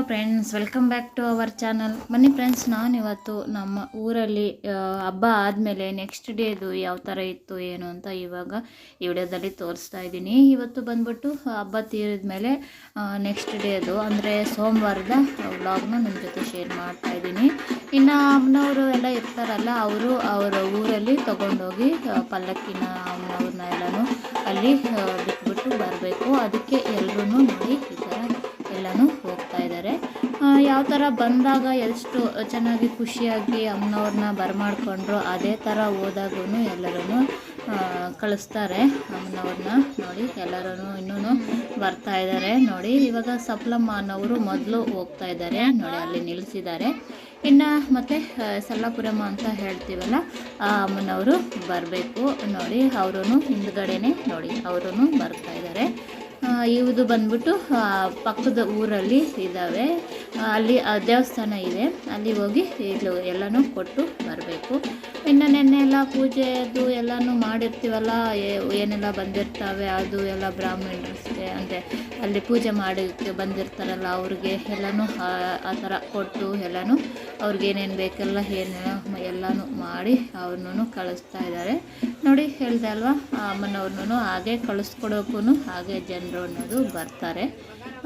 Hello friends welcome back to our channel ಬನ್ನಿ friends ನಾನಿವತ್ತು ನಮ್ಮ ಊರಲ್ಲಿ ಹಬ್ಬ ಆದಮೇಲೆ ನೆಕ್ಸ್ಟ್ ಡೇದು ಯಾವ ಥರ ಇತ್ತು, ಏನು ಅಂತ ಇವಾಗ ಈ ವಿಡಿಯೋದಲ್ಲಿ ತೋರಿಸ್ತಾ ಇದ್ದೀನಿ. ಇವತ್ತು ಬಂದ್ಬಿಟ್ಟು ಹಬ್ಬ ತೀರಿದ ಮೇಲೆ ನೆಕ್ಸ್ಟ್ ಡೇದು ಅಂದರೆ ಸೋಮವಾರದ ವ್ಲಾಗ್ನ ನಿಮ್ಮ ಜೊತೆ ಶೇರ್ ಮಾಡ್ತಾ ಇದ್ದೀನಿ. ಇನ್ನು ಅಮ್ಮನವರು ಎಲ್ಲ ಇರ್ತಾರಲ್ಲ, ಅವರು ಅವರ ಊರಲ್ಲಿ ತೊಗೊಂಡೋಗಿ ಪಲ್ಲಕ್ಕಿನ ಅಮ್ಮನವ್ರನ್ನ ಎಲ್ಲನೂ ಅಲ್ಲಿ ಬಿಟ್ಬಿಟ್ಟು ಬರಬೇಕು. ಅದಕ್ಕೆ ಎಲ್ಲರೂ ನೋಡಿ ಈ ಥರ ಎಲ್ಲನೂ ಹೋಗ್ತಾ ಇದ್ದಾರೆ ಯಾವ ಥರ ಬಂದಾಗ ಎಷ್ಟು ಚೆನ್ನಾಗಿ ಖುಷಿಯಾಗಿ ಅಮ್ಮನವ್ರನ್ನ ಬರಮಾಡ್ಕೊಂಡ್ರು, ಅದೇ ಥರ ಹೋದಾಗೂ ಎಲ್ಲರೂ ಕಳಿಸ್ತಾರೆ ಅಮ್ಮನವ್ರನ್ನ ನೋಡಿ. ಎಲ್ಲರೂ ಇನ್ನೂ ಬರ್ತಾ ಇದ್ದಾರೆ ನೋಡಿ. ಇವಾಗ ಸಪ್ಲಮ್ಮ ಅನ್ನೋರು ಮೊದಲು ಹೋಗ್ತಾ ಇದ್ದಾರೆ ನೋಡಿ, ಅಲ್ಲಿ ನಿಲ್ಲಿಸಿದ್ದಾರೆ ಇನ್ನು ಮತ್ತು ಸಲ್ಲಾಪುರಮ್ಮ ಅಂತ ಹೇಳ್ತೀವಲ್ಲ, ಆ ಅಮ್ಮನವರು ಬರಬೇಕು ನೋಡಿ. ಅವರು ಹಿಂದ್ಗಡೆನೆ ನೋಡಿ ಅವರು ಬರ್ತಾ ಇದ್ದಾರೆ ಇವುದು ಬಂದ್ಬಿಟ್ಟು ಪಕ್ಕದ ಊರಲ್ಲಿ ಇದ್ದಾವೆ. ಅಲ್ಲಿ ದೇವಸ್ಥಾನ ಇದೆ. ಅಲ್ಲಿ ಹೋಗಿ ಇದು ಎಲ್ಲನೂ ಕೊಟ್ಟು ಬರಬೇಕು. ಇನ್ನು ನೆನ್ನೆ ಎಲ್ಲ ಪೂಜೆ ಅದು ಎಲ್ಲನೂ ಮಾಡಿರ್ತೀವಲ್ಲ ಏನೆಲ್ಲ ಬಂದಿರ್ತಾವೆ ಅದು ಎಲ್ಲ ಬ್ರಾಹ್ಮಣರಿಗೆ ಅಂದರೆ ಅಲ್ಲಿ ಪೂಜೆ ಮಾಡೋಕ್ಕೆ ಬಂದಿರ್ತಾರಲ್ಲ ಅವ್ರಿಗೆ ಎಲ್ಲನೂ, ಆ- ಥರ ಕೊಟ್ಟು ಎಲ್ಲನೂ ಅವ್ರಿಗೆ ಏನೇನು ಬೇಕೆಲ್ಲ ಏನೇನೋ ಎಲ್ಲನೂ ಮಾಡಿ ಅವ್ರನ್ನೂ ಕಳಿಸ್ತಾ ಇದ್ದಾರೆ. ನೋಡಿ, ಹೇಳ್ದೆ ಅಲ್ವಾ ಅಮ್ಮನವ್ರನ್ನೂ ಹಾಗೆ ಕಳಿಸ್ಕೊಡೋಕ್ಕೂ ಹಾಗೆ ಜನರು ಅನ್ನೋದು ಬರ್ತಾರೆ.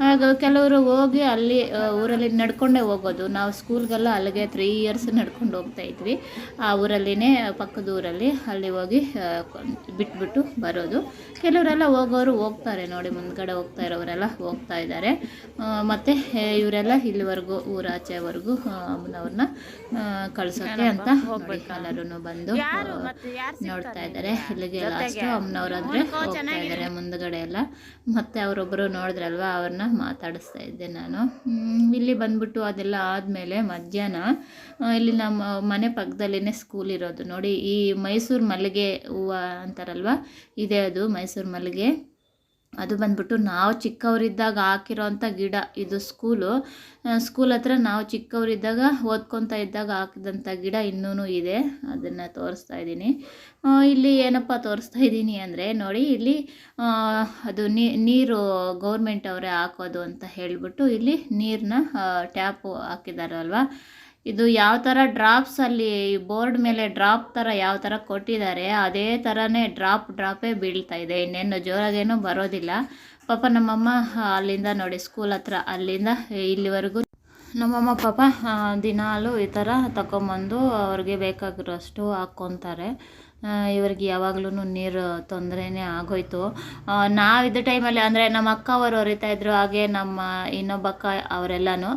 ಆಗ ಕೆಲವರು ಹೋಗಿ ಅಲ್ಲಿ ಊರಲ್ಲಿ ನಡ್ಕೊಂಡೇ ಹೋಗೋದು. ನಾವು ಸ್ಕೂಲ್ಗೆಲ್ಲ ಅಲ್ಲಿಗೆ ತ್ರೀ ಇಯರ್ಸ್ ನಡ್ಕೊಂಡು ಹೋಗ್ತಾ ಇದ್ವಿ. ಆ ಊರಲ್ಲಿನೇ ಪಕ್ಕದ ಊರಲ್ಲಿ ಅಲ್ಲಿ ಹೋಗಿ ಬಿಟ್ಬಿಟ್ಟು ಬರೋದು. ಕೆಲವರೆಲ್ಲ ಹೋಗೋರು ಹೋಗ್ತಾರೆ ನೋಡಿ ಮುಂದ್ಗಡೆ ಹೋಗ್ತಾ ಇರೋರೆಲ್ಲ ಹೋಗ್ತಾ ಇದ್ದಾರೆ. ಮತ್ತು ಇವರೆಲ್ಲ ಇಲ್ಲಿವರೆಗೂ ಊರಾಚೆವರೆಗೂ ಅಮ್ಮನವ್ರನ್ನ ಕಳ್ಸೋಕ್ಕೆ ಅಂತ ಎಲ್ಲರೂ ಬಂದು ನೋಡ್ತಾ ಇದ್ದಾರೆ. ಇಲ್ಲಿಗೆ ಲಾಸ್ಟ್ ಅಮ್ಮನವ್ರು ಅಂದರೆ ಹೋಗ್ತಾ ಇದ್ದಾರೆ ಮುಂದ್ಗಡೆ ಎಲ್ಲ. ಮತ್ತೆ ಅವರೊಬ್ಬರು ನೋಡಿದ್ರಲ್ವಾ ಅವ್ರನ್ನ? ಮಾತಾಡಿಸ್ತಾ ಇದ್ದೆ ನಾನು. ಇಲ್ಲಿ ಬಂದ್ಬಿಟ್ಟು ಅದೆಲ್ಲ ಆದಮೇಲೆ ಮಧ್ಯಾಹ್ನ ಇಲ್ಲಿ ನಮ್ಮ ಮನೆ ಪಕ್ಕದಲ್ಲೇ ಸ್ಕೂಲ್ ಇರೋದು ನೋಡಿ. ಈ ಮೈಸೂರು ಮಲ್ಲಿಗೆ ಹೂವು ಅಂತಾರಲ್ವ? ಇದೆ ಅದು ಮೈಸೂರು ಮಲ್ಲಿಗೆ. ಅದು ಬಂದ್ಬಿಟ್ಟು ನಾವು ಚಿಕ್ಕವರಿದ್ದಾಗ ಹಾಕಿರೋಂಥ ಗಿಡ, ಇದು ಸ್ಕೂಲು. ಸ್ಕೂಲ್ ಹತ್ರ ನಾವು ಚಿಕ್ಕವರಿದ್ದಾಗ ಓದ್ಕೊತಾ ಇದ್ದಾಗ ಹಾಕಿದಂಥ ಗಿಡ ಇನ್ನೂ ಇದೆ. ಅದನ್ನು ತೋರಿಸ್ತಾ ಇದ್ದೀನಿ. ಇಲ್ಲಿ ಏನಪ್ಪ ತೋರಿಸ್ತಾ ಇದ್ದೀನಿ ಅಂದರೆ ನೋಡಿ, ಇಲ್ಲಿ ಅದು ನೀರು ಗೌರ್ಮೆಂಟ್ ಅವರೇ ಹಾಕೋದು ಅಂತ ಹೇಳಿಬಿಟ್ಟು ಇಲ್ಲಿ ನೀರನ್ನ ಟ್ಯಾಪು ಹಾಕಿದಾರಲ್ವ ಇದು ಯಾವ ಥರ ಡ್ರಾಪ್ಸ್ ಅಲ್ಲಿ ಬೋರ್ಡ್ ಮೇಲೆ ಡ್ರಾಪ್ ಥರ ಯಾವ ಥರ ಕೊಟ್ಟಿದ್ದಾರೆ, ಅದೇ ಥರನೇ ಡ್ರಾಪ್ ಡ್ರಾಪೇ ಬೀಳ್ತಾ ಇದೆ. ಇನ್ನೇನು ಜೋರಾಗೇನು ಬರೋದಿಲ್ಲ. ಪಾಪ ನಮ್ಮಮ್ಮ ಅಲ್ಲಿಂದ ನೋಡಿ ಸ್ಕೂಲ್ ಹತ್ರ ಅಲ್ಲಿಂದ ಇಲ್ಲಿವರೆಗೂ. ನಮ್ಮಮ್ಮ, ಪಾಪ ದಿನಾಲು ಈ ಥರ ತಗೊಂಬಂದು ಅವ್ರಿಗೆ ಬೇಕಾಗಿರೋಷ್ಟು ಹಾಕ್ಕೊತಾರೆ. ಇವ್ರಿಗೆ ಯಾವಾಗ್ಲೂ ನೀರು ತೊಂದರೆನೇ ಆಗೋಯ್ತು. ನಾವಿದ್ದ ಟೈಮಲ್ಲಿ ಅಂದರೆ ನಮ್ಮ ಅಕ್ಕ ಅವರು ಹೊರಿತಾ ಇದ್ರು, ಹಾಗೆ ನಮ್ಮ ಇನ್ನೊಬ್ಬ ಅಕ್ಕ ಅವರೆಲ್ಲನೂ.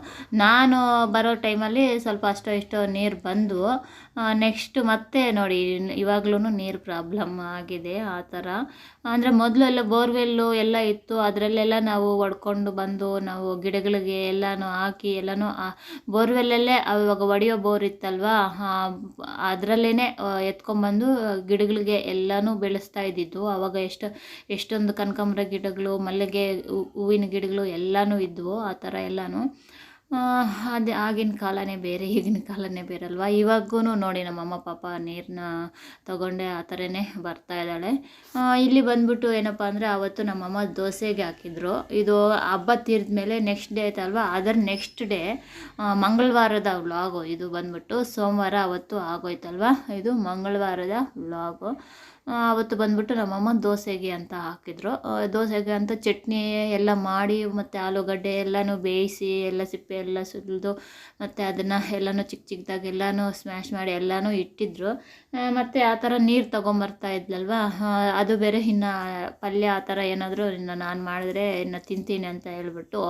ನಾನು ಬರೋ ಟೈಮಲ್ಲಿ ಸ್ವಲ್ಪ ಅಷ್ಟೋ ಇಷ್ಟೋ ನೀರು ಬಂದು ನೆಕ್ಸ್ಟ್ ಮತ್ತೆ ನೋಡಿ ಇವಾಗ್ಲೂ ನೀರು ಪ್ರಾಬ್ಲಮ್ ಆಗಿದೆ ಆ ಥರ. ಅಂದರೆ ಮೊದಲೆಲ್ಲ ಬೋರ್ವೆಲ್ಲು ಎಲ್ಲ ಇತ್ತು, ಅದರಲ್ಲೆಲ್ಲ ನಾವು ಹೊಡ್ಕೊಂಡು ಬಂದು, ನಾವು ಗಿಡಗಳಿಗೆ ಎಲ್ಲನೂ ಹಾಕಿ, ಎಲ್ಲನೂ ಬೋರ್ವೆಲ್ಲಲ್ಲೇ ಅವಾಗ ಒಡೆಯೋ ಬೋರ್ ಇತ್ತಲ್ವಾ? ಅದರಲ್ಲೇ ಎತ್ಕೊಂಬಂದು ಗಿಡಗಳಿಗೆ ಎಲ್ಲನೂ ಬೆಳೆಸ್ತಾ ಇದ್ದಿದ್ದು. ಆವಾಗ ಎಷ್ಟು, ಎಷ್ಟೊಂದು ಕನಕಾಂಬರ ಗಿಡಗಳು, ಮಲ್ಲಿಗೆ ಹೂವಿನ ಗಿಡಗಳು ಎಲ್ಲನೂ ಇದ್ವು, ಆ ಥರ ಎಲ್ಲನೂ. ಅದೇ ಆಗಿನ ಕಾಲನೇ ಬೇರೆ, ಈಗಿನ ಕಾಲನೇ ಬೇರೆ ಅಲ್ವಾ? ಇವಾಗೂ ನೋಡಿ ನಮ್ಮಮ್ಮ ಪಾಪ ನೀರನ್ನ ತಗೊಂಡೆ, ಆ ಥರನೇ ಬರ್ತಾ ಇದ್ದಾಳೆ. ಇಲ್ಲಿ ಬಂದ್ಬಿಟ್ಟು ಏನಪ್ಪ ಅಂದರೆ ಆವತ್ತು ನಮ್ಮಮ್ಮ ದೋಸೆಗೆ ಹಾಕಿದ್ರು. ಇದು ಹಬ್ಬ ತೀರಿದ ಮೇಲೆ ನೆಕ್ಸ್ಟ್ ಡೇ ಆಯ್ತಲ್ವ ಅದರ ನೆಕ್ಸ್ಟ್ ಡೇ ಮಂಗಳವಾರದ ವ್ಲಾಗು ಇದು ಬಂದ್ಬಿಟ್ಟು ಸೋಮವಾರ ಅವತ್ತು ಆಗೋಯ್ತಲ್ವ? ಇದು ಮಂಗಳವಾರದ ವ್ಲಾಗು ಅವತ್ತು ಬಂದ್ಬಿಟ್ಟು ನಮ್ಮಮ್ಮ ದೋಸೆಗೆ ಅಂತ ಹಾಕಿದ್ರು. ದೋಸೆಗೆ ಅಂತ ಚಟ್ನಿ ಎಲ್ಲ ಮಾಡಿ, ಮತ್ತು ಆಲೂಗಡ್ಡೆ ಎಲ್ಲನೂ ಬೇಯಿಸಿ, ಎಲ್ಲ ಸಿಪ್ಪೆ ಎಲ್ಲ ಸುಲಿದು, ಮತ್ತು ಅದನ್ನು ಎಲ್ಲನೂ ಚಿಕ್ಕ ಚಿಕ್ಕದಾಗಿ ಎಲ್ಲನೂ ಸ್ಮ್ಯಾಶ್ ಮಾಡಿ ಎಲ್ಲನೂ ಇಟ್ಟಿದ್ರು. ಮತ್ತು ಆ ಥರ ನೀರು ತೊಗೊಂಬರ್ತಾ ಇದ್ಲಲ್ವ? ಅದು ಬೇರೆ ಇನ್ನು ಪಲ್ಯ ಆ ಥರ ಏನಾದರೂ ಇನ್ನು ನಾನು ಮಾಡಿದ್ರೆ ಇನ್ನು ತಿಂತೀನಿ ಅಂತ ಹೇಳ್ಬಿಟ್ಟು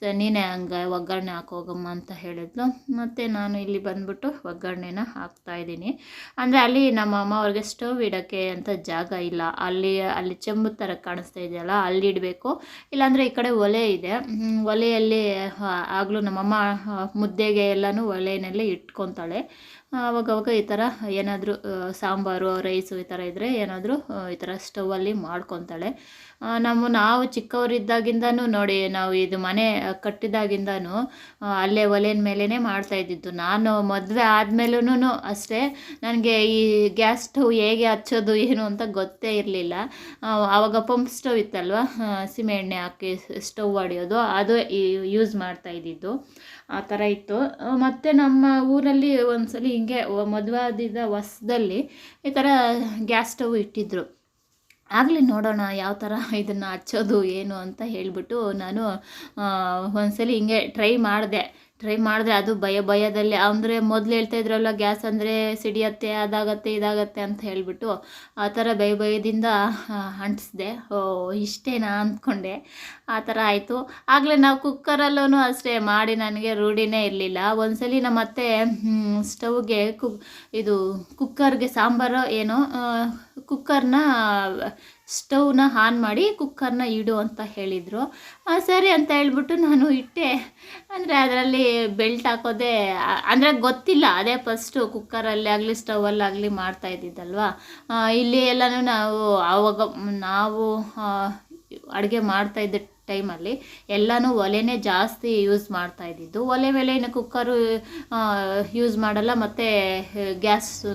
ಸೊ ನೀನೇ ಹಂಗೆ ಒಗ್ಗರಣೆ ಹಾಕೋಗಮ್ಮ ಅಂತ ಹೇಳಿದ್ಲು. ಮತ್ತು ನಾನು ಇಲ್ಲಿ ಬಂದ್ಬಿಟ್ಟು ಒಗ್ಗರಣೆನ ಹಾಕ್ತಾ ಇದ್ದೀನಿ. ಅಂದರೆ ಅಲ್ಲಿ ನಮ್ಮ ಅಮ್ಮ ಅವ್ರಿಗೆ ಸ್ಟವ್ ಇಡೋಕ್ಕೆ ಅಂತ ಜಾಗ ಇಲ್ಲ. ಅಲ್ಲಿ ಅಲ್ಲಿ ಚೆಂಬು ಥರ ಕಾಣಿಸ್ತಾ ಇದೆಯಲ್ಲ, ಅಲ್ಲಿ ಇಡಬೇಕು. ಇಲ್ಲಾಂದರೆ ಈ ಕಡೆ ಒಲೆ ಇದೆ. ಒಲೆಯಲ್ಲಿ ಆಗಲೂ ನಮ್ಮಮ್ಮ ಮುದ್ದೆಗೆ ಎಲ್ಲನೂ ಒಲೆಯಲ್ಲಿ ಇಟ್ಕೊತಾಳೆ ಅವಾಗವಾಗ ಈ ಥರ ಏನಾದರೂ ಸಾಂಬಾರು, ರೈಸು ಈ ಥರ ಇದ್ದರೆ ಏನಾದರೂ ಈ ಥರ ಸ್ಟವಲ್ಲಿ ಮಾಡ್ಕೊತಾಳೆ ನಮ್ಮ, ನಾವು ಚಿಕ್ಕವರಿದ್ದಾಗಿಂದನೂ ನೋಡಿ, ನಾವು ಇದು ಮನೆ ಕಟ್ಟಿದಾಗಿಂದನೂ ಅಲ್ಲೇ ಒಲೆಯ ಮೇಲೇ ಮಾಡ್ತಾ ಇದ್ದಿದ್ದು. ನಾನು ಮದುವೆ ಆದಮೇಲೂ ಅಷ್ಟೇ, ನನಗೆ ಈ ಗ್ಯಾಸ್ ಸ್ಟವ್ ಹೇಗೆ ಹಚ್ಚೋದು ಏನು ಅಂತ ಗೊತ್ತೇ ಇರಲಿಲ್ಲ. ಆವಾಗ ಪಂಪ್ ಸ್ಟವ್ ಇತ್ತಲ್ವ? ಸೀಮೆ ಎಣ್ಣೆ ಹಾಕಿ ಸ್ಟವ್ ಹೊಡೆಯೋದು ಅದು ಯೂಸ್ ಮಾಡ್ತಾ ಇದ್ದಿದ್ದು. ಆ ಥರ ಇತ್ತು. ಮತ್ತು ನಮ್ಮ ಊರಲ್ಲಿ ಒಂದ್ಸಲಿ ಹಿಂಗೆ ಮದುವೆ ಆದಿದ್ದ ಹೊಸ್ದಲ್ಲಿ ಈ ಥರ ಗ್ಯಾಸ್ ಸ್ಟವ್ ಇಟ್ಟಿದ್ರು. ಆಗಲಿ ನೋಡೋಣ ಯಾವ ಥರ ಇದನ್ನು ಹಚ್ಚೋದು, ಏನು ಅಂತ ಹೇಳಿಬಿಟ್ಟು ನಾನು ಒಂದ್ಸಲಿ ಹಿಂಗೆ ಟ್ರೈ ಮಾಡಿದೆ. ಟ್ರೈ ಮಾಡಿದ್ರೆ ಅದು ಭಯ ಭಯದಲ್ಲಿ, ಅಂದರೆ ಮೊದಲು ಹೇಳ್ತಾ ಇದ್ರಲ್ಲ, ಗ್ಯಾಸ್ ಅಂದರೆ ಸಿಡಿಯತ್ತೆ, ಅದಾಗತ್ತೆ, ಇದಾಗತ್ತೆ ಅಂತ ಹೇಳಿಬಿಟ್ಟು ಆ ಥರ ಭಯ ಭಯದಿಂದ ಅಂಟಿಸ್ದೆ. ಓ, ಇಷ್ಟೇನಾ ಅಂದ್ಕೊಂಡೆ. ಆ ಥರ ಆಯಿತು. ಆಗಲೇ ನಾವು ಕುಕ್ಕರಲ್ಲೂ ಅಷ್ಟೇ, ಮಾಡಿ ನನಗೆ ರೂಢಿನೇ ಇರಲಿಲ್ಲ. ಒಂದ್ಸಲಿ ನಮ್ಮ ಅತ್ತೆ ಸ್ಟವ್ಗೆ ಕುಕ್, ಇದು ಕುಕ್ಕರ್ಗೆ ಸಾಂಬಾರು ಏನೋ ಕುಕ್ಕರ್ನ ಸ್ಟವ್ನ ಆನ್ ಮಾಡಿ ಕುಕ್ಕರ್ನ ಇಡು ಅಂತ ಹೇಳಿದರು. ಸರಿ ಅಂತ ಹೇಳ್ಬಿಟ್ಟು ನಾನು ಇಟ್ಟೆ. ಅಂದರೆ ಅದರಲ್ಲಿ ಬೆಲ್ಟ್ ಹಾಕೋದೇ ಅಂದರೆ ಗೊತ್ತಿಲ್ಲ. ಅದೇ ಫಸ್ಟು ಕುಕ್ಕರಲ್ಲಿ ಆಗಲಿ ಸ್ಟವಲ್ಲಾಗಲಿ ಮಾಡ್ತಾ ಇದ್ದಿದ್ದಲ್ವಾ? ಇಲ್ಲಿ ಎಲ್ಲನೂ ನಾವು ಆವಾಗ ನಾವು ಅಡುಗೆ ಮಾಡ್ತಾ ಇದ್ದ ಟೈಮಲ್ಲಿ ಎಲ್ಲನೂ ಒಲೆನೇ ಜಾಸ್ತಿ ಯೂಸ್ ಮಾಡ್ತಾ ಇದ್ದಿದ್ದು. ಒಲೆ ಮೇಲೆ ಇನ್ನು ಕುಕ್ಕರು ಯೂಸ್ ಮಾಡಲ್ಲ ಮತ್ತು ಗ್ಯಾಸೂ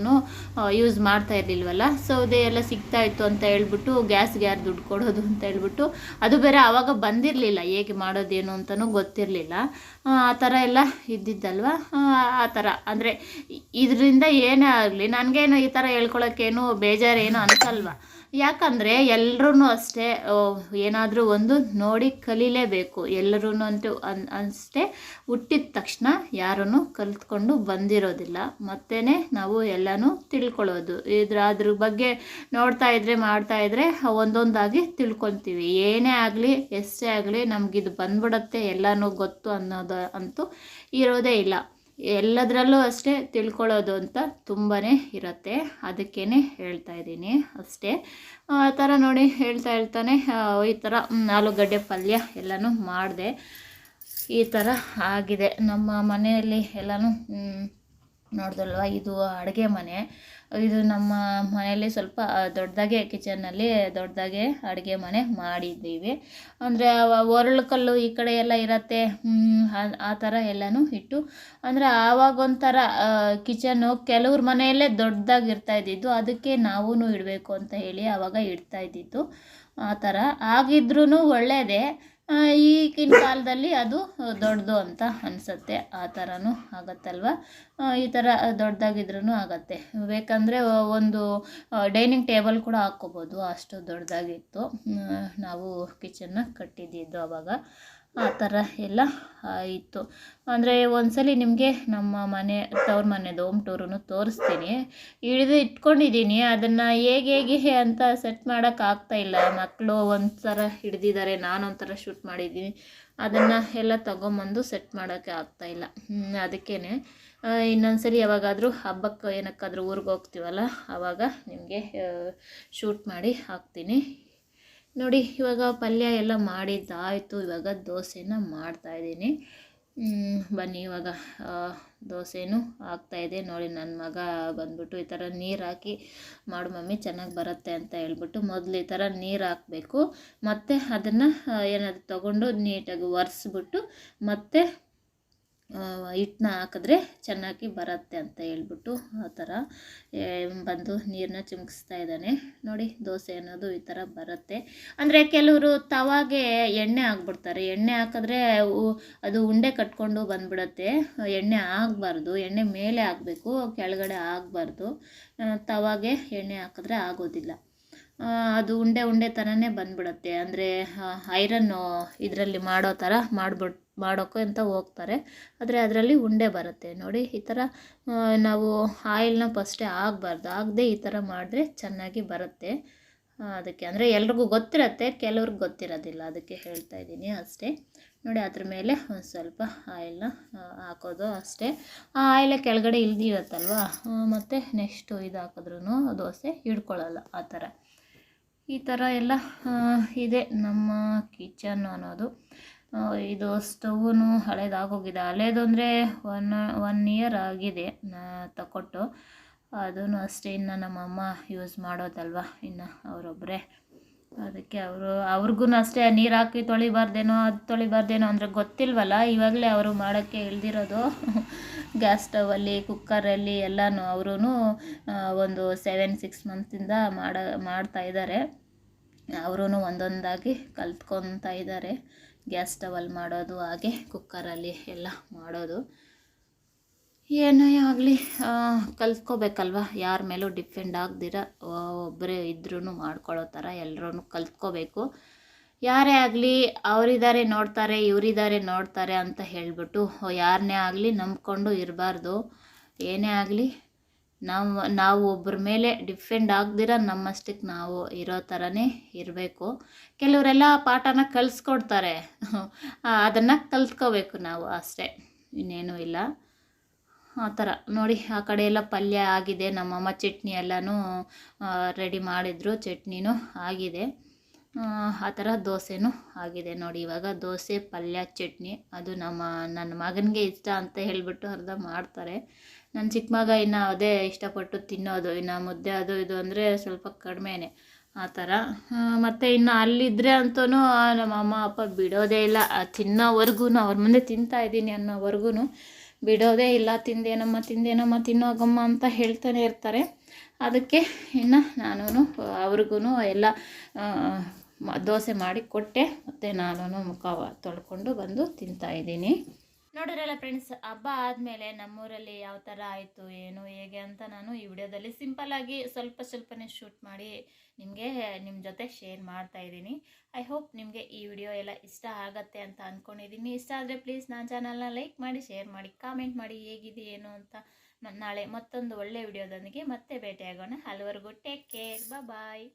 ಯೂಸ್ ಮಾಡ್ತಾ ಇರಲಿಲ್ವಲ್ಲ? ಸೌದೆ ಎಲ್ಲ ಸಿಗ್ತಾ ಇತ್ತು ಅಂತ ಹೇಳ್ಬಿಟ್ಟು ಗ್ಯಾಸ್ಗೆ ಯಾರು ದುಡ್ಡು ಕೊಡೋದು ಅಂತ ಹೇಳ್ಬಿಟ್ಟು ಅದು ಬೇರೆ ಆವಾಗ ಬಂದಿರಲಿಲ್ಲ ಹೇಗೆ ಮಾಡೋದೇನು ಅಂತಲೂ ಗೊತ್ತಿರಲಿಲ್ಲ. ಆ ಥರ ಎಲ್ಲ ಇದ್ದಿದ್ದಲ್ವ? ಆ, ಥರ. ಅಂದರೆ ಇದರಿಂದ ಏನೇ ಆಗಲಿ ನನಗೇನು ಈ ಥರ ಹೇಳ್ಕೊಳಕ್ಕೇನು ಬೇಜಾರೇನು ಅನ್ಸಲ್ವ ಯಾಕಂದರೆ ಎಲ್ಲರೂ ಅಷ್ಟೇ ಏನಾದರೂ ಒಂದು ನೋಡಿ ಕಲೀಲೇಬೇಕು. ಎಲ್ಲರೂ ಅಂತೂ ಅನ್, ಅಷ್ಟೇ ಹುಟ್ಟಿದ ತಕ್ಷಣ ಯಾರೂ ಕಲಿತ್ಕೊಂಡು ಬಂದಿರೋದಿಲ್ಲ. ಮತ್ತೇ ನಾವು ಎಲ್ಲನೂ ತಿಳ್ಕೊಳ್ಳೋದು. ಇದ್ರ ಅದ್ರ ಬಗ್ಗೆ ನೋಡ್ತಾ ಇದ್ರೆ, ಮಾಡ್ತಾ ಇದ್ರೆ ಒಂದೊಂದಾಗಿ ತಿಳ್ಕೊತೀವಿ. ಏನೇ ಆಗಲಿ, ಎಷ್ಟೇ ಆಗಲಿ ನಮಗಿದು ಬಂದ್ಬಿಡತ್ತೆ, ಎಲ್ಲನೂ ಗೊತ್ತು ಅನ್ನೋದು ಅಂತೂ ಇರೋದೇ ಇಲ್ಲ. ಎಲ್ಲದರಲ್ಲೂ ಅಷ್ಟೇ ತಿಳ್ಕೊಳ್ಳೋದು ಅಂತ ತುಂಬಾ ಇರುತ್ತೆ. ಅದಕ್ಕೇ ಹೇಳ್ತಾ ಇದ್ದೀನಿ ಅಷ್ಟೇ. ಆ ಥರ ನೋಡಿ ಹೇಳ್ತಾ ಹೇಳ್ತಾನೆ ಈ ಥರ ಆಲೂಗಡ್ಡೆ ಪಲ್ಯ ಎಲ್ಲನೂ ಮಾಡಿದೆ. ಈ ಥರ ಆಗಿದೆ. ನಮ್ಮ ಮನೆಯಲ್ಲಿ ಎಲ್ಲನೂ ನೋಡ್ದಲ್ವ, ಇದು ಅಡುಗೆ ಮನೆ. ಇದು ನಮ್ಮ ಮನೆಯಲ್ಲಿ ಸ್ವಲ್ಪ ದೊಡ್ಡದಾಗೆ ಕಿಚನ್ನಲ್ಲಿ ದೊಡ್ಡದಾಗೆ ಅಡುಗೆ ಮನೆ ಮಾಡಿದ್ದೀವಿ. ಅಂದರೆ ಒರಳು ಕಲ್ಲು ಈ ಕಡೆ ಎಲ್ಲ ಇರತ್ತೆ ಆ- ಥರ ಎಲ್ಲನೂ ಇಟ್ಟು, ಅಂದರೆ ಆವಾಗೊಂಥರ ಕಿಚನ್ನು ಕೆಲವ್ರ ಮನೆಯಲ್ಲೇ ದೊಡ್ಡದಾಗಿರ್ತಾ ಇದ್ದಿದ್ದು, ಅದಕ್ಕೆ ನಾವೂ ಇಡಬೇಕು ಅಂತ ಹೇಳಿ ಆವಾಗ ಇಡ್ತಾ ಇದ್ದಿದ್ದು, ಆ ಥರ ಆಗಿದ್ರೂ ಒಳ್ಳೆಯದೇ ಈಗಿನ ಕಾಲದಲ್ಲಿ ಅದು ದೊಡ್ಡದು ಅಂತ ಅನಿಸುತ್ತೆ. ಆ ಥರನೂ ಆಗತ್ತಲ್ವ? ಈ ಥರ ದೊಡ್ಡದಾಗಿದ್ರೂ ಆಗತ್ತೆ. ಬೇಕಂದರೆ ಒಂದು ಡೈನಿಂಗ್ ಟೇಬಲ್ ಕೂಡ ಹಾಕ್ಕೋಬೋದು. ಅಷ್ಟು ದೊಡ್ಡದಾಗಿತ್ತು. ನಾವು ಕಿಚನ್ನ ಕಟ್ಟಿದ್ದಿದ್ದು ಅವಾಗ. ಆ ಥರ ಎಲ್ಲ ಇತ್ತು ಅಂದರೆ ಒಂದ್ಸಲಿ ನಿಮಗೆ ನಮ್ಮ ಮನೆ, ತವ್ರ ಮನೆದು ಹೋಮ್ ಟೂರನ್ನು ತೋರಿಸ್ತೀನಿ. ಹಿಡಿದು ಇಟ್ಕೊಂಡಿದ್ದೀನಿ. ಅದನ್ನು ಹೇಗೆ ಹೇಗೆ ಅಂತ ಸೆಟ್ ಮಾಡೋಕ್ಕಾಗ್ತಾಯಿಲ್ಲ ಮಕ್ಕಳು ಒಂಥರ ಹಿಡ್ದಿದ್ದಾರೆ ನಾನು ಒಂಥರ ಶೂಟ್ ಮಾಡಿದ್ದೀನಿ. ಅದನ್ನು ಎಲ್ಲ ತೊಗೊಂಬಂದು ಸೆಟ್ ಮಾಡೋಕ್ಕೆ ಆಗ್ತಾಯಿಲ್ಲ ಅದಕ್ಕೇ ಇನ್ನೊಂದ್ಸಲಿ ಯಾವಾಗಾದರೂ ಹಬ್ಬಕ್ಕೆ ಏನಕ್ಕಾದರೂ ಊರಿಗೆ ಹೋಗ್ತೀವಲ್ಲ ಆವಾಗ ನಿಮಗೆ ಶೂಟ್ ಮಾಡಿ ಹಾಕ್ತೀನಿ. ನೋಡಿ, ಇವಾಗ ಪಲ್ಯ ಎಲ್ಲ ಮಾಡಿದ್ದಾಯಿತು. ಇವಾಗ ದೋಸೆನ ಮಾಡ್ತಾಯಿದ್ದೀನಿ ಬನ್ನಿ, ಇವಾಗ ದೋಸೆನೂ ಆಗ್ತಾಯಿದೆ ನೋಡಿ ನನ್ನ ಮಗ ಬಂದ್ಬಿಟ್ಟು ಈ ಥರ ನೀರು ಹಾಕಿ ಮಾಡು ಮಮ್ಮಿ, ಚೆನ್ನಾಗಿ ಬರುತ್ತೆ ಅಂತ ಹೇಳ್ಬಿಟ್ಟು ಮೊದಲು ಈ ಥರ ನೀರು ಹಾಕಬೇಕು. ಮತ್ತು ಅದನ್ನು ಏನಾದರೂ ತೊಗೊಂಡು ನೀಟಾಗಿ ಒರೆಸ್ಬಿಟ್ಟು ಮತ್ತೆ ಹಿಟ್ಟನ್ನ ಹಾಕಿದ್ರೆ ಚೆನ್ನಾಗಿ ಬರುತ್ತೆ ಅಂತ ಹೇಳ್ಬಿಟ್ಟು ಆ ಥರ ಬಂದು ನೀರನ್ನ ಚಿಮ್ಕಿಸ್ತಾ ಇದ್ದಾನೆ. ನೋಡಿ, ದೋಸೆ ಅನ್ನೋದು ಈ ಥರ ಬರುತ್ತೆ. ಅಂದರೆ ಕೆಲವರು ತವಾಗೆ ಎಣ್ಣೆ ಹಾಕ್ಬಿಡ್ತಾರೆ. ಎಣ್ಣೆ ಹಾಕಿದ್ರೆ ಅದು ಉಂಡೆ ಕಟ್ಕೊಂಡು ಬಂದ್ಬಿಡುತ್ತೆ. ಎಣ್ಣೆ ಆಗಬಾರ್ದು ಎಣ್ಣೆ ಮೇಲೆ ಹಾಕಬೇಕು, ಕೆಳಗಡೆ ಆಗಬಾರ್ದು ತವಾಗೆ ಎಣ್ಣೆ ಹಾಕಿದ್ರೆ ಆಗೋದಿಲ್ಲ. ಅದು ಉಂಡೆ ಉಂಡೆ ಥರನೇ ಬಂದ್ಬಿಡುತ್ತೆ. ಅಂದರೆ ಐರನ್ನು ಇದರಲ್ಲಿ ಮಾಡೋ ಥರ ಮಾಡ್ಬಿಟ್ ಮಾಡೋಕ್ಕೆ ಅಂತ ಹೋಗ್ತಾರೆ. ಆದರೆ ಅದರಲ್ಲಿ ಉಂಡೆ ಬರುತ್ತೆ. ನೋಡಿ, ಈ ಥರ ನಾವು ಆಯಿಲ್ನ ಫಸ್ಟೇ ಆಗಬಾರ್ದು. ಆಗದೆ ಈ ಥರ ಮಾಡಿದ್ರೆ ಚೆನ್ನಾಗಿ ಬರುತ್ತೆ. ಅದಕ್ಕೆ, ಅಂದರೆ ಎಲ್ರಿಗೂ ಗೊತ್ತಿರತ್ತೆ, ಕೆಲವ್ರಿಗೆ ಗೊತ್ತಿರೋದಿಲ್ಲ. ಅದಕ್ಕೆ ಹೇಳ್ತಾ ಇದ್ದೀನಿ ಅಷ್ಟೇ. ನೋಡಿ, ಅದ್ರ ಮೇಲೆ ಒಂದು ಸ್ವಲ್ಪ ಆಯಿಲ್ನ ಹಾಕೋದು ಅಷ್ಟೇ. ಆ ಆಯಿಲ ಕೆಳಗಡೆ ಇಲ್ದಿರತ್ತಲ್ವ? ಮತ್ತು ನೆಕ್ಸ್ಟು ಇದು ಹಾಕಿದ್ರೂ ದೋಸೆ ಹಿಡ್ಕೊಳ್ಳಲ್ಲ, ಆ ಥರ ಈ ಥರ ಎಲ್ಲ ಇದೆ ನಮ್ಮ ಕಿಚನ್ ಅನ್ನೋದು. ಇದು ಸ್ಟವ್ನು ಹಳೇದಾಗೋಗಿದೆ. ಹಳೇದು ಅಂದರೆ ಒನ್ ಒನ್ ಇಯರ್ ಆಗಿದೆ ನಾ ತಗೊಟ್ಟು ಅದೂ ಅಷ್ಟೇ ಇನ್ನು ನಮ್ಮಮ್ಮ ಯೂಸ್ ಮಾಡೋದಲ್ವ ಇನ್ನು ಅವರೊಬ್ಬರೇ ಅದಕ್ಕೆ ಅವರು ಅವ್ರಿಗೂ ಅಷ್ಟೇ, ನೀರು ಹಾಕಿ ತೊಳಿಬಾರ್ದೇನೋ, ಅದು ತೊಳಿಬಾರ್ದೇನೋ ಅಂದರೆ ಗೊತ್ತಿಲ್ವಲ್ಲ? ಇವಾಗಲೇ ಅವರು ಮಾಡೋಕ್ಕೆ ಇಳ್ದಿರೋದು ಗ್ಯಾಸ್ ಸ್ಟವಲ್ಲಿ ಕುಕ್ಕರಲ್ಲಿ ಎಲ್ಲನೂ ಅವರೂ ಒಂದು ಸೆವೆನ್ ಸಿಕ್ಸ್ ಮಂತ್ಸಿಂದ ಮಾಡ, ಮಾಡ್ತಾ ಇದ್ದಾರೆ ಅವರೂ ಒಂದೊಂದಾಗಿ ಕಲ್ತ್ಕೊತಾ ಇದ್ದಾರೆ ಗ್ಯಾಸ್ ಸ್ಟವಲ್ಲಿ ಮಾಡೋದು, ಹಾಗೆ ಕುಕ್ಕರಲ್ಲಿ ಎಲ್ಲ ಮಾಡೋದು. ಏನೇ ಆಗಲಿ ಕಲ್ತ್ಕೋಬೇಕಲ್ವ? ಯಾರ ಮೇಲೂ ಡಿಪೆಂಡ್ ಆಗ್ದಿರ ಒಬ್ಬರೇ ಇದ್ರೂ ಮಾಡ್ಕೊಳ್ಳೋ ಥರ ಎಲ್ಲರೂ ಕಲ್ತ್ಕೋಬೇಕು. ಯಾರೇ ಆಗಲಿ ಅವರಿದ್ದಾರೆ ನೋಡ್ತಾರೆ ಇವರಿದ್ದಾರೆ ನೋಡ್ತಾರೆ ಅಂತ ಹೇಳಿಬಿಟ್ಟು ಯಾರನ್ನೇ ಆಗಲಿ ನಂಬ್ಕೊಂಡು ಇರಬಾರ್ದು. ಏನೇ ಆಗಲಿ ನಾವು ನಾವು ಒಬ್ಬರ ಮೇಲೆ ಡಿಫೆಂಡ್ ಆಗದಿರ ನಮ್ಮಷ್ಟಕ್ಕೆ ನಾವು ಇರೋ ಥರನೇ ಇರಬೇಕು. ಕೆಲವರೆಲ್ಲ ಪಾಠನ ಕಲಿಸ್ಕೊಡ್ತಾರೆ. ಅದನ್ನು ಕಲ್ತ್ಕೋಬೇಕು ನಾವು ಅಷ್ಟೇ. ಇನ್ನೇನೂ ಇಲ್ಲ. ಆ ಥರ. ನೋಡಿ ಆ ಕಡೆ ಎಲ್ಲ ಪಲ್ಯ ಆಗಿದೆ. ನಮ್ಮಮ್ಮ ಚಟ್ನಿ ಎಲ್ಲನೂ ರೆಡಿ ಮಾಡಿದ್ರು. ಚಟ್ನಿನೂ ಆಗಿದೆ. ಆ, ಥರ ದೋಸೆನೂ ಆಗಿದೆ ನೋಡಿ. ಇವಾಗ ದೋಸೆ ಪಲ್ಯ ಚಟ್ನಿ. ಅದು ನಮ್ಮ ನನ್ನ ಮಗನಿಗೆ ಇಷ್ಟ ಅಂತ ಹೇಳಿಬಿಟ್ಟು ಅರ್ಧ ಮಾಡ್ತಾರೆ. ನನ್ನ ಚಿಕ್ಕ ಮಗ ಇನ್ನು ಅದೇ ಇಷ್ಟಪಟ್ಟು ತಿನ್ನೋದು. ಇನ್ನು ಮುದ್ದೆ ಅದು ಇದು ಅಂದರೆ ಸ್ವಲ್ಪ ಕಡಿಮೆನೆ. ಆ ಥರ. ಮತ್ತು ಇನ್ನು ಅಲ್ಲಿದ್ದರೆ ಅಂತೂ ನಮ್ಮ ಅಮ್ಮ ಅಪ್ಪ ಬಿಡೋದೇ ಇಲ್ಲ. ತಿನ್ನೋವರೆಗೂ ಅವ್ರ ಮುಂದೆ ತಿಂತಾ ಇದ್ದೀನಿ ಅನ್ನೋವರೆಗೂ ಬಿಡೋದೇ ಇಲ್ಲ, ತಿಂದೇನಮ್ಮ ತಿಂದೇನಮ್ಮ, ತಿನ್ನೋಗಮ್ಮ ಅಂತ ಹೇಳ್ತಾನೆ ಇರ್ತಾರೆ. ಅದಕ್ಕೆ ಇನ್ನು ನಾನು ಅವ್ರಿಗೂ ಎಲ್ಲ ದೋಸೆ ಮಾಡಿ ಕೊಟ್ಟೆ. ಮತ್ತು ನಾನು ಮುಖ ತೊಳ್ಕೊಂಡು ಬಂದು ತಿಂತಾ ಇದ್ದೀನಿ. ನೋಡಿರಲ್ಲ ಫ್ರೆಂಡ್ಸ್ ಹಬ್ಬ ಆದಮೇಲೆ ನಮ್ಮೂರಲ್ಲಿ ಯಾವ ಥರ ಆಯಿತು, ಏನು, ಹೇಗೆ ಅಂತ ನಾನು ಈ ವಿಡಿಯೋದಲ್ಲಿ ಸಿಂಪಲ್ಲಾಗಿ ಸ್ವಲ್ಪ ಸ್ವಲ್ಪನೇ ಶೂಟ್ ಮಾಡಿ ನಿಮಗೆ ನಿಮ್ಮ ಜೊತೆ ಶೇರ್ ಮಾಡ್ತಾ ಇದ್ದೀನಿ. ಐ ಹೋಪ್ ನಿಮಗೆ ಈ ವಿಡಿಯೋ ಎಲ್ಲ ಇಷ್ಟ ಆಗತ್ತೆ ಅಂತ ಅಂದ್ಕೊಂಡಿದ್ದೀನಿ ಇಷ್ಟ ಆದರೆ ಪ್ಲೀಸ್ ನನ್ನ ಚಾನಲ್ನ ಲೈಕ್ ಮಾಡಿ ಶೇರ್ ಮಾಡಿ ಕಾಮೆಂಟ್ ಮಾಡಿ ಹೇಗಿದೆ, ಏನು ಅಂತ ನಾಳೆ ಮತ್ತೊಂದು ಒಳ್ಳೆ ವಿಡಿಯೋದೊಂದಿಗೆ ಮತ್ತೆ ಭೇಟಿಯಾಗೋಣ. ಅಲ್ಲಿವರೆಗೂ ಟೇಕ್ ಕೇರ್ ಬಾಯ್